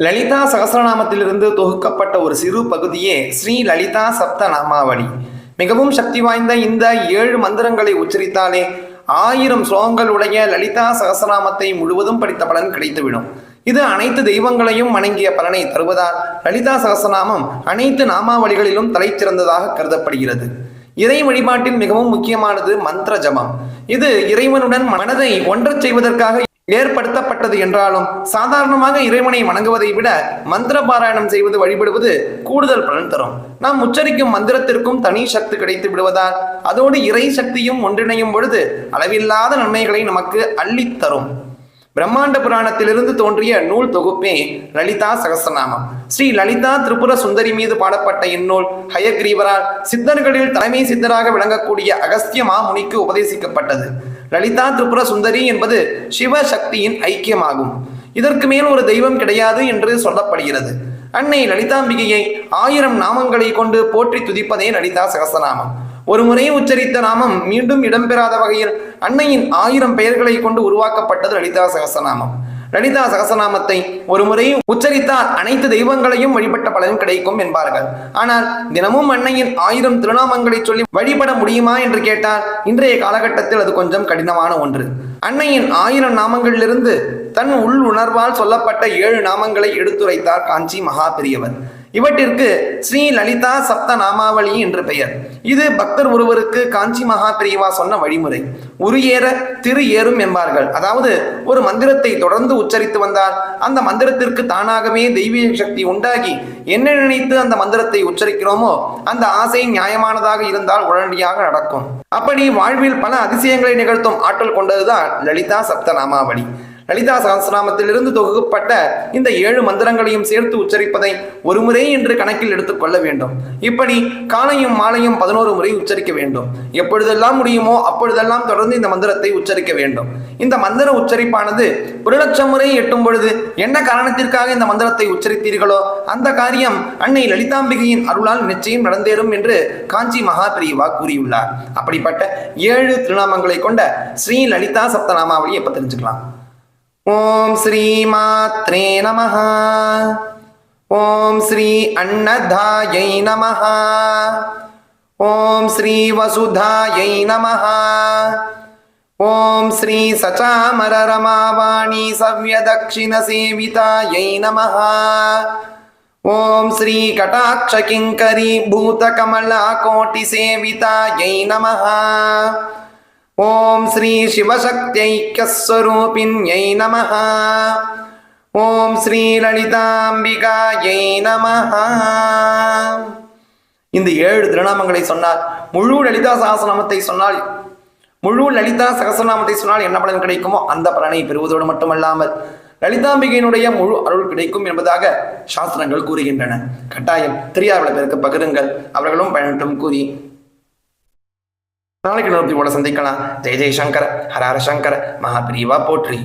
லலிதா சகஸ்ரநாமத்திலிருந்து தொகுக்கப்பட்ட ஒரு சிறு பகுதியே ஸ்ரீ லலிதா சப்த நாமாவளி மிகவும் சக்தி வாய்ந்த இந்த ஏழு மந்திரங்களை உச்சரித்தாலே ஆயிரம் ஸ்லோகங்களுடைய லலிதா சகஸ்ரநாமத்தை முழுவதும் படித்த பலன் கிடைத்துவிடும். இது அனைத்து தெய்வங்களையும் வணங்கிய பலனை தருவதால் லலிதா சகஸ்ரநாமம் அனைத்து நாமாவளிகளிலும் தலைச்சிறந்ததாக கருதப்படுகிறது. இறை வழிபாட்டில் மிகவும் முக்கியமானது மந்திர ஜபம். இது இறைவனுடன் மனதை ஒன்றச் செய்வதற்காக ஏற்படுத்தப்பட்டது என்றாலும் சாதாரணமாக இறைவனை வணங்குவதை விட மந்திர பாராயணம் செய்வது வழிபடுவது கூடுதல் பலன் தரும். நாம் உச்சரிக்கும் மந்திரத்திற்கும் தனி சக்தி கிடைத்து விடுவதால் அதோடு இறை சக்தியும் ஒன்றிணையும் பொழுது அளவில்லாத நன்மைகளை நமக்கு அள்ளித் தரும். பிரம்மாண்ட புராணத்திலிருந்து தோன்றிய நூல் தொகுப்பே லலிதா சகஸ்ரநாமம் ஸ்ரீ லலிதா திரிபுர சுந்தரி மீது பாடப்பட்ட இந்நூல் ஹயக்ரீவரால் சித்தர்களில் தலைமை சித்தராக விளங்கக்கூடிய அகஸ்திய மாமுனிக்கு உபதேசிக்கப்பட்டது. லலிதா திரிபுர சுந்தரி என்பது சிவசக்தியின் ஐக்கியமாகும். இதற்கு மேல் ஒரு தெய்வம் கிடையாது என்று சொல்லப்படுகிறது. அன்னை லலிதாம்பிகையை ஆயிரம் நாமங்களை கொண்டு போற்றி துதிப்பதே லலிதா சகசநாமம். ஒரு முறை உச்சரித்த நாமம் மீண்டும் இடம்பெறாத வகையில் அன்னையின் ஆயிரம் பெயர்களை கொண்டு உருவாக்கப்பட்டது லலிதா சகசநாமம். லலிதா சகசநாமத்தை ஒரு முறையும் உச்சரித்தால் அனைத்து தெய்வங்களையும் வழிபட்ட பலன் கிடைக்கும் என்பார்கள். ஆனால் தினமும் அன்னையின் ஆயிரம் திருநாமங்களை சொல்லி வழிபட முடியுமா என்று கேட்டால் இன்றைய காலகட்டத்தில் அது கொஞ்சம் கடினமான ஒன்று. அன்னையின் ஆயிரம் நாமங்களிலிருந்து தன் உள் உணர்வால் சொல்லப்பட்ட ஏழு நாமங்களை எடுத்துரைத்தார் காஞ்சி மகா பெரியவர் இவற்றிற்கு ஸ்ரீ லலிதா சப்த நாமாவளி என்று பெயர். இது பக்தர் ஒருவருக்கு காஞ்சி மகா பிரிவா சொன்ன வழிமுறை. உரு ஏற திரு ஏறும் என்பார்கள். அதாவது ஒரு மந்திரத்தை தொடர்ந்து உச்சரித்து வந்தால் அந்த மந்திரத்திற்கு தானாகவே தெய்வீக சக்தி உண்டாகி என்ன நினைத்து அந்த மந்திரத்தை உச்சரிக்கிறோமோ அந்த ஆசை நியாயமானதாக இருந்தால் உடனடியாக நடக்கும். அப்படி வாழ்வில் பல அதிசயங்களை நிகழ்த்தும் ஆற்றல் கொண்டதுதான் லலிதா சப்தநாமாவளி. லலிதா சகசிரநாமத்திலிருந்து தொகுக்கப்பட்ட இந்த ஏழு மந்திரங்களையும் சேர்த்து உச்சரிப்பதை ஒரு முறை என்று கணக்கில் எடுத்துக்கொள்ள வேண்டும். இப்படி காலையும் மாலையும் பதினோரு முறை உச்சரிக்க வேண்டும். எப்பொழுதெல்லாம் முடியுமோ அப்பொழுதெல்லாம் தொடர்ந்து இந்த மந்திரத்தை உச்சரிக்க வேண்டும். இந்த மந்திர உச்சரிப்பானது ஒரு லட்சம் முறை எட்டும் பொழுது என்ன காரணத்திற்காக இந்த மந்திரத்தை உச்சரித்தீர்களோ அந்த காரியம் அன்னை லலிதாம்பிகையின் அருளால் நிச்சயம் நடந்தேறும் என்று காஞ்சி மகா பிரிவா கூறியுள்ளார். அப்படிப்பட்ட ஏழு திருநாமங்களை கொண்ட ஸ்ரீ லலிதா சப்தநாமாவளி எப்ப தெரிஞ்சுக்கலாம்? ॐ श्रीमात्रे नमः। ॐ श्री अन्नधायै नमः। ॐ श्री वसुधायै नमः। ॐ श्री सचामररमावाणी सव्यदक्षिणसेवितायै नमः। ॐ श्री कटाक्षकिङ्करी भूतकमलाकोटिसेवितायै नमः। ஓம் ஸ்ரீ சிவசக்தியைக்கஸ்வரூபிண்யை நம ஓம் ஸ்ரீ லலிதாம்பிகாயை நம இந்த ஏழு திருநாமங்களை சொன்னால் முழு லலிதா சகசநாமத்தை சொன்னால் முழு லலிதா சகசநாமத்தை சொன்னால் என்ன பலன் கிடைக்குமோ அந்த பலனை பெறுவதோடு மட்டுமல்லாமல் லலிதாம்பிகையினுடைய முழு அருள் கிடைக்கும் என்பதாக சாஸ்திரங்கள் கூறுகின்றன. கட்டாயம் தெரியாத பேருக்கு பகிருங்கள். அவர்களும் பயனட்டும் கூறி நாளைக்கு நோக்கி கூட சந்திக்கலாம். ஜெய் ஜெய் சங்கர ஹரஹர ஹர சங்கர மகாபிரிவா போற்றி.